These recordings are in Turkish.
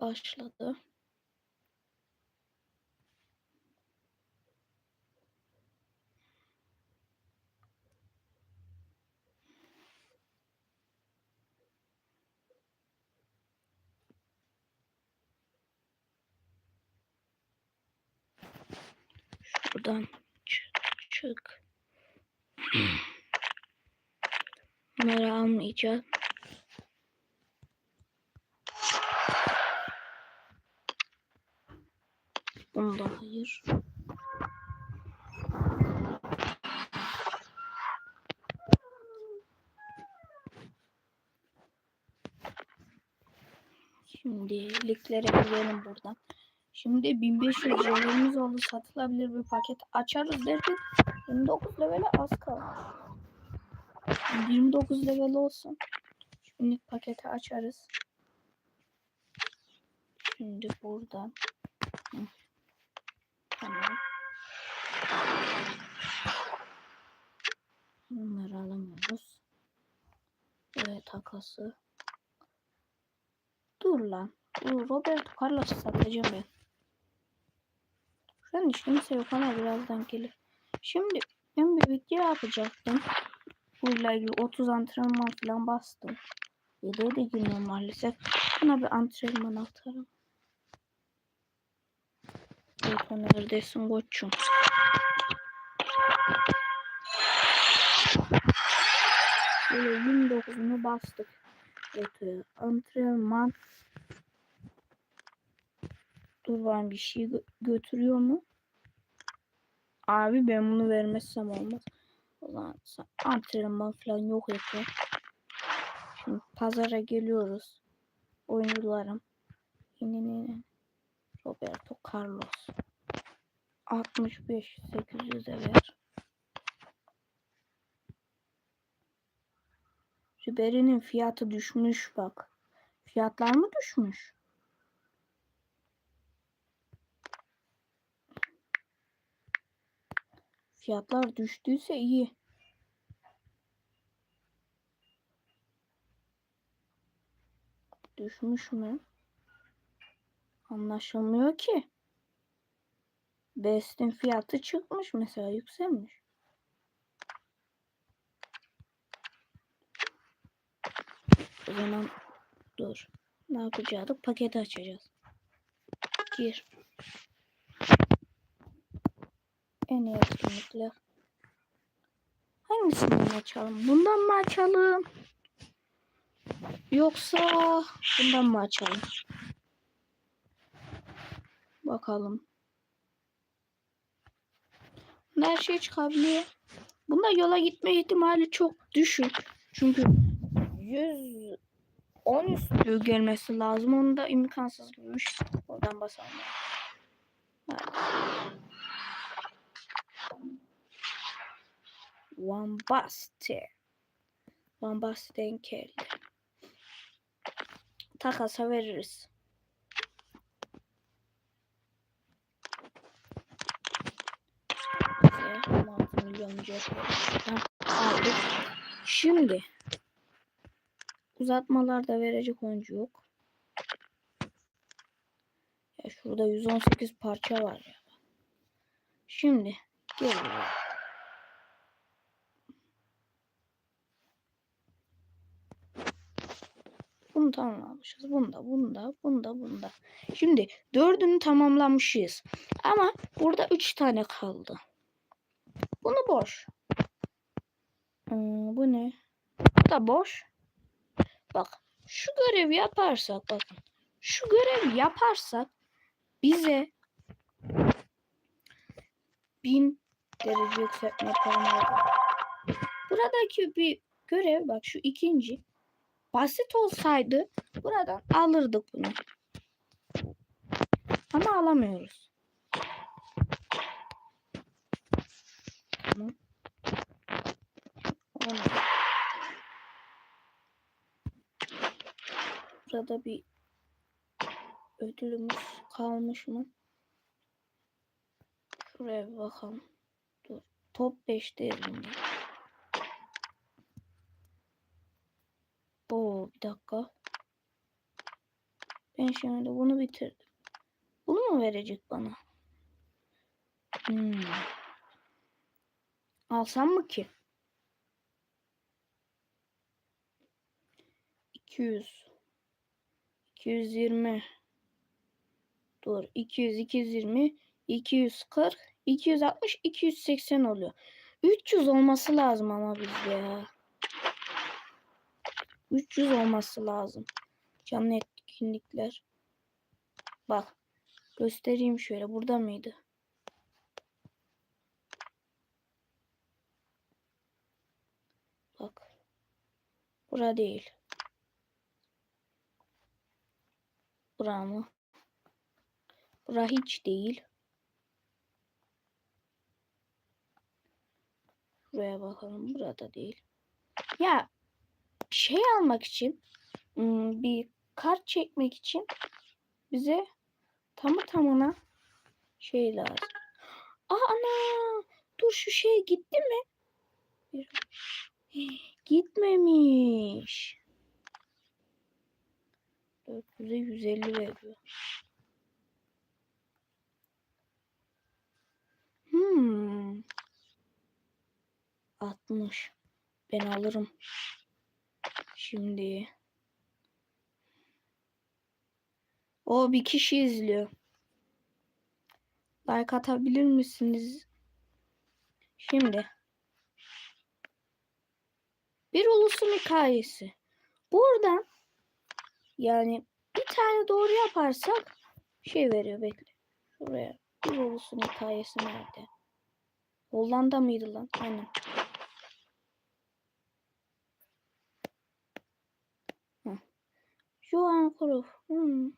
başladı. Şuradan çık. Bunları almayacağım. Da hayır. Şimdi liglere girelim buradan. Şimdi 1500 levelimiz oldu. Satılabilir bir paket açarız derken 29 levele az kalmış. 29 level olsun. Şimdi paketi açarız. Şimdi buradan. Tamam. Bunları alamıyoruz. Evet takası. Dur lan. Dur Roberto Carlos'u satacağım ben. Şu an hiç kimse yok ama birazdan gelir. Şimdi ben video yapacaktım. Bununla ilgili 30 antrenman falan bastım. Videoya da girmiyorum maalesef. Buna bir antrenman atarım. Evet neredesin koçum? Böyle 29'unu bastık. Evet, antrenman Dur var bir şey gö- götürüyor mu? Abi ben bunu vermezsem olmaz. Sa- antrenman falan yok yapıyor. Şimdi pazara geliyoruz. Oyuncularım. Yine yine. Roberto Carlos. 65 800'e ver. Ribery'nin fiyatı düşmüş bak. Fiyatlar mı düşmüş? Fiyatlar düştüyse iyi. Düşmüş mü? Anlaşılmıyor ki. Best'in fiyatı çıkmış mesela yükselmiş. O zaman dur. Ne yapacağız? Paketi açacağız. Gir. En iyi etkinlikler. Hangisinden açalım? Bundan mı açalım? Yoksa bundan mı açalım? Bakalım. Her şey çıkabiliyor. Bunda yola gitme ihtimali çok düşük. Çünkü 110 üstü gelmesi lazım. Onu da imkansız gibiymiş. Oradan basalım. Hadi. Van Basten. Van Basten geldi. Takasa veririz. Bize 16 aldık. Şimdi uzatmalarda verecek oyuncu yok. Ya şurada 118 parça var ya. Şimdi gel buraya. Bunu tamamlamışız. Bunda, bunda, bunda, bunda. Şimdi dördünü tamamlamışız. Ama burada üç tane kaldı. Bunu boş. Hmm, bu ne? Bu da boş. Bak şu görevi yaparsak bakın. Şu görevi yaparsak bize bin derece yükseltme verir. Buradaki bir görev bak şu ikinci basit olsaydı buradan alırdık bunu. Ama alamıyoruz. Tamam. Onu. Burada bir ödülümüz kalmış mı? Şuraya bir bakalım. Dur. Top 5 değerinde. Oo bir dakika. Ben şimdi bunu bitirdim. Bunu mu verecek bana? Hmm. Alsam mı ki? 200 220 Dur 200 220 240 260 280 oluyor. 300 olması lazım ama bizde ya. 300 olması lazım. Canlı etkinlikler. Bak. Göstereyim şöyle. Burada mıydı? Bak. Bura değil. Bura mı? Bura hiç değil. Şuraya bakalım. Burada değil. Ya şey almak için ım, bir kart çekmek için bize tamı tamına şey lazım. Aa ana! Dur şu şey gitti mi? Gitmemiş. 400'e 150 veriyor. Hmm. 60. Ben alırım. Şimdi. O bir kişi izliyor. Like atabilir misiniz? Şimdi. Bir ulusun hikayesi. Buradan yani bir tane doğru yaparsak şey veriyor bekle. Şuraya. Bir ulusun hikayesi nerede? Hollanda mıydı lan? Aynen. Hı. Johan Cruyff. Hmm.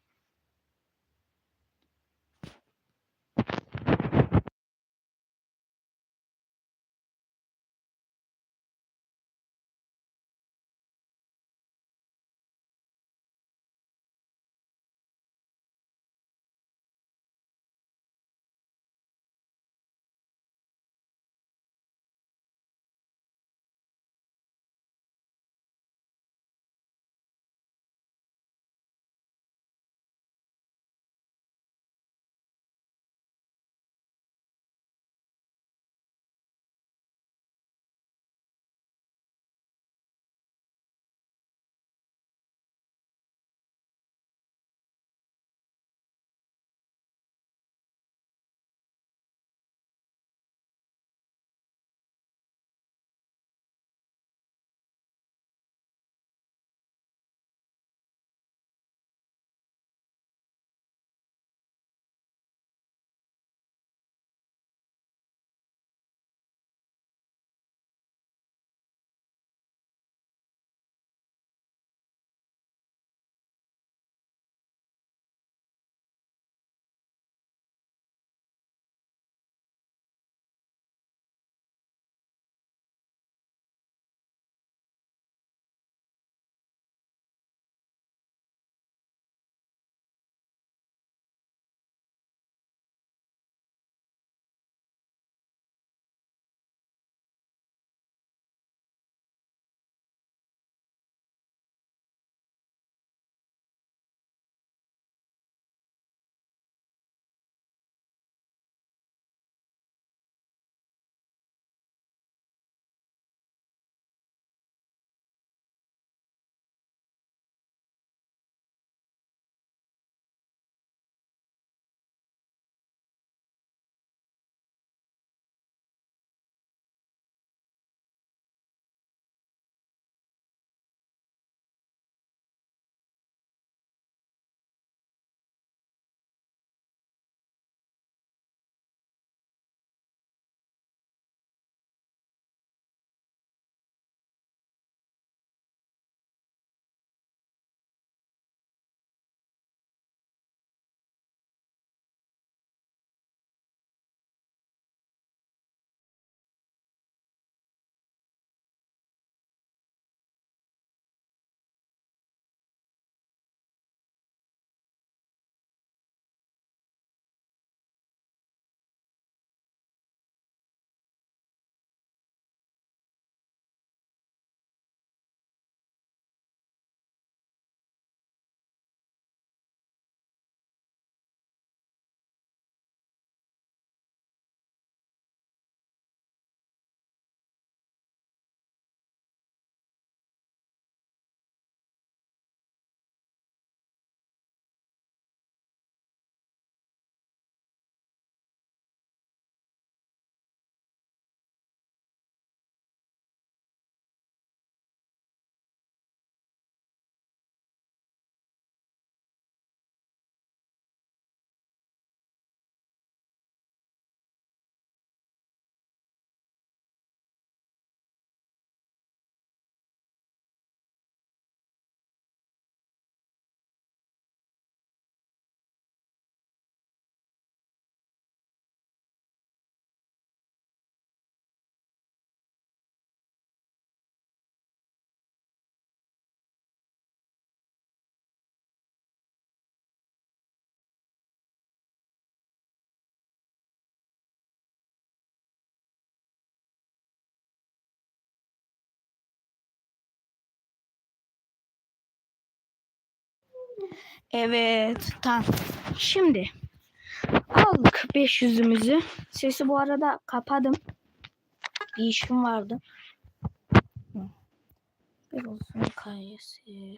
Evet tamam. Şimdi aldık 500'ümüzü. Sesi bu arada kapadım. Bir işim vardı. Bir olsun kayesi.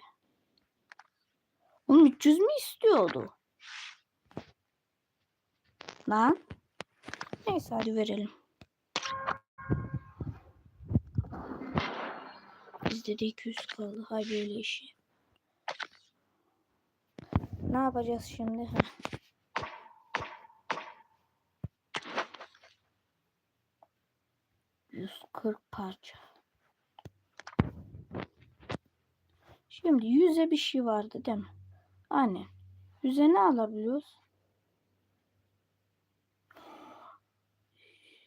Oğlum 300 mü istiyordu? Lan. Neyse hadi verelim. Bizde de 200 kaldı. Hay böyle işi. Ne yapacağız şimdi? Heh. Yüz kırk parça. Şimdi yüze bir şey vardı değil mi? Anne. Yüze ne alabiliyoruz?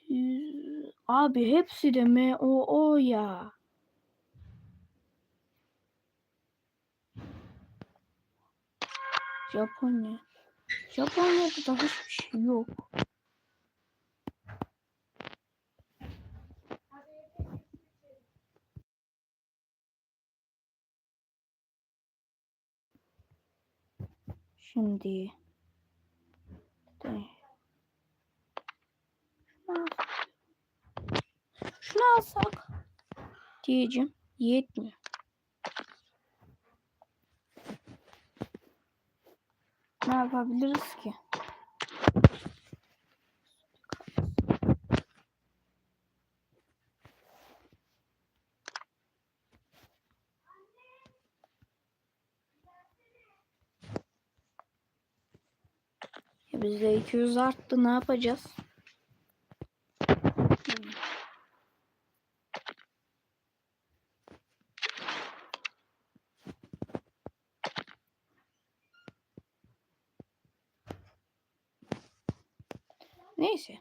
Yüz... Abi hepsi de M O O ya. Japonya. Japonya'da da hiçbir şey yok. Şimdi. Şunu alsak diyeceğim. Yetmiyor. Ne yapabiliriz ki? Bizde 200 arttı. Ne yapacağız? Hmm. Neyse.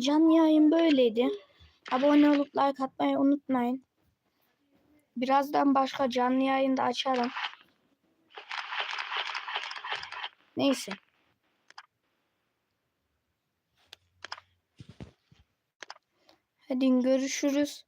Canlı yayın böyleydi. Abone olup like atmayı unutmayın. Birazdan başka canlı yayın da açarım. Neyse. Hadi görüşürüz.